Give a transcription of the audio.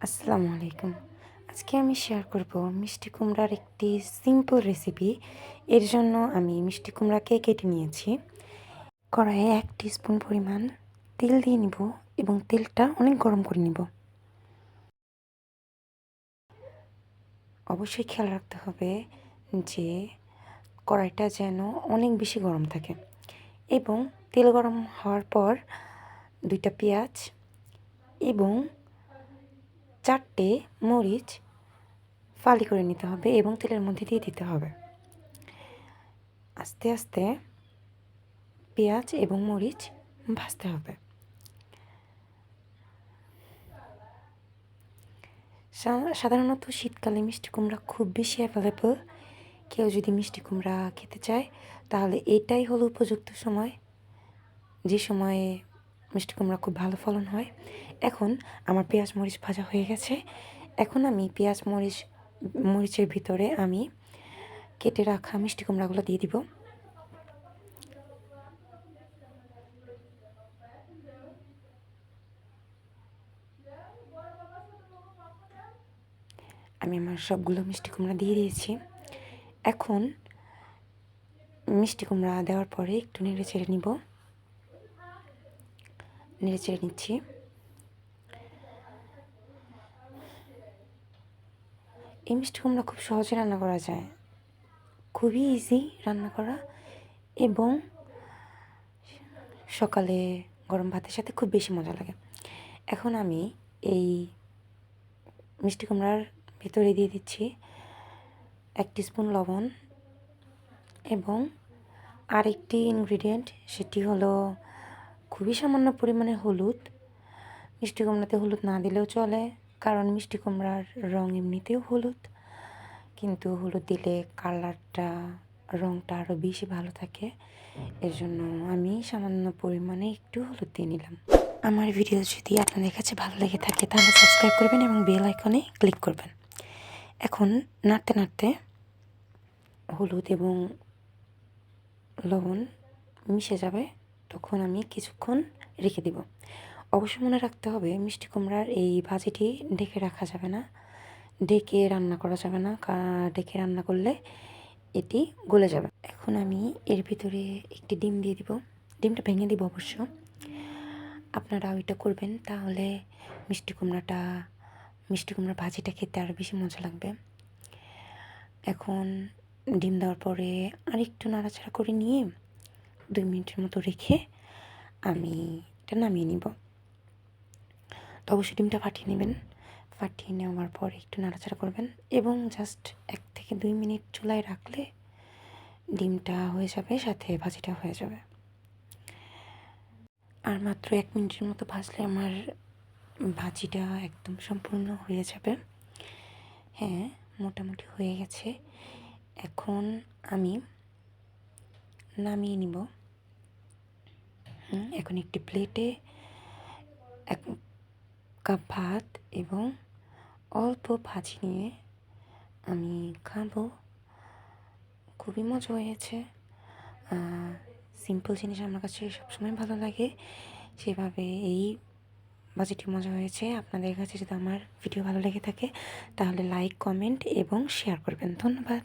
আসসালামু আলাইকুম। আজকে আমি শেয়ার করব মিষ্টি কুমড়ার একটি সিম্পল রেসিপি এর জন্য আমি মিষ্টি কুমড়াকে কেটে নিয়েছি। কড়াইয়ে এক স্পুন পরিমাণ তেল দিয়ে নিব এবং তেলটা অনেক গরম করে নিব। অবশ্যই খেয়াল রাখতে হবে যে কড়াইটা যেন অনেক বেশি গরম থাকে এবং তেল গরম হওয়ার পর দুইটা পেঁয়াজ এবং চারটে মরিচ ফালি করে নিতে হবে এবং তেলের মধ্যে দিয়ে দিতে হবে। আস্তে আস্তে পেঁয়াজ এবং মরিচ ভাজতে হবে। সাধারণত শীতকালে মিষ্টি কুমড়া খুব বেশি অ্যাভেলেবল কেউ যদি মিষ্টি কুমড়া খেতে চায়, তাহলে এটাই হলো উপযুক্ত সময়। যে সময়ে মিষ্টি কুমড়া খুব ভালো ফলন হয়। এখন আমার পেঁয়াজ মরিচ ভাজা হয়ে গেছে। এখন আমি পেঁয়াজ মরিচ, মরিচের ভিতরে আমি কেটে রাখা মিষ্টি কুমড়াগুলো দিয়ে দিব। আমি আমার সবগুলো মিষ্টি কুমড়া দিয়ে দিয়েছি। এখন মিষ্টি কুমড়া দেওয়ার পরে একটু নেড়ে চেড়ে নিব। নেড়ে চেড়ে নিচ্ছি। এই মিষ্টি কুমড়া খুব সহজে রান্না করা যায়। খুবই ইজি রান্না করা এবং সকালে গরম ভাতের সাথে খুব বেশি মজা লাগে। এখন আমি এই মিষ্টি কুমড়ার ভিতরে দিয়ে দিচ্ছি এক স্পুন লবণ এবং আরেকটি ইনগ্রিডিয়েন্ট সেটি হলো খুবই সামান্য পরিমাণে হলুদ। মিষ্টি কুমড়াতে হলুদ না দিলেও চলে, কারণ মিষ্টি কুমড়ার রঙ এমনিতেও হলুদ। কিন্তু হলুদ দিলে কালারটা রঙটা আরও বেশি ভালো থাকে। এর জন্য আমি সামান্য পরিমাণে একটু হলুদ দিয়ে নিলাম। আমার ভিডিও যদি আপনাদের কাছে ভালো লেগে থাকে, তাহলে সাবস্ক্রাইব করবেন এবং বেল আইকনে ক্লিক করবেন। এখন নাড়তে নাড়তে হলুদ এবং লবণ মিশে যাবে। তখন আমি কিছুক্ষণ রেখে দিব। অবশ্যই মনে রাখতে হবে, মিষ্টি কুমড়ার এই ভাজিটি ঢেকে রাখা যাবে না। ঢেকে রান্না করা যাবে না ঢেকে রান্না করলে এটি গলে যাবে। এখন আমি এর ভিতরে একটি ডিম দিয়ে দিব। ডিমটা ভেঙে দিব অবশ্য। আপনারা ওইটা করবেন, তাহলে মিষ্টি কুমড়াটা, মিষ্টি কুমড়ার ভাজিটা খেতে আরও বেশি মজা লাগবে। এখন ডিম দেওয়ার পরে আরেকটু নাড়াচাড়া করে নিয়ে দুই মিনিটের মতো রেখে আমি এটা নামিয়ে নিব। তো অবশ্যই ডিমটা ফাটিয়ে নেবেন। ফাটিয়ে নেওয়ার পর একটু নাড়াচাড়া করবেন এবং জাস্ট এক থেকে দুই মিনিট চুলায় রাখলে ডিমটা হয়ে যাবে, সাথে ভাজিটা হয়ে যাবে। আর মাত্র এক মিনিটের মতো ভাজলে আমার ভাজিটা একদম সম্পূর্ণ হয়ে যাবে। হ্যাঁ মোটামুটি হয়ে গেছে। এখন আমি নামিয়ে নিব। এখন একটি প্লেটে এক কাপ ভাত এবং অল্প ভাজি নিয়ে আমি খাব। খুবই মজা হয়েছে। সিম্পল জিনিস আমার কাছে সবসময় ভালো লাগে। সেভাবে এই বাজেটি মজা হয়েছে। আপনাদের কাছে যদি আমার ভিডিও ভালো লেগে থাকে, তাহলে লাইক কমেন্ট এবং শেয়ার করবেন। ধন্যবাদ।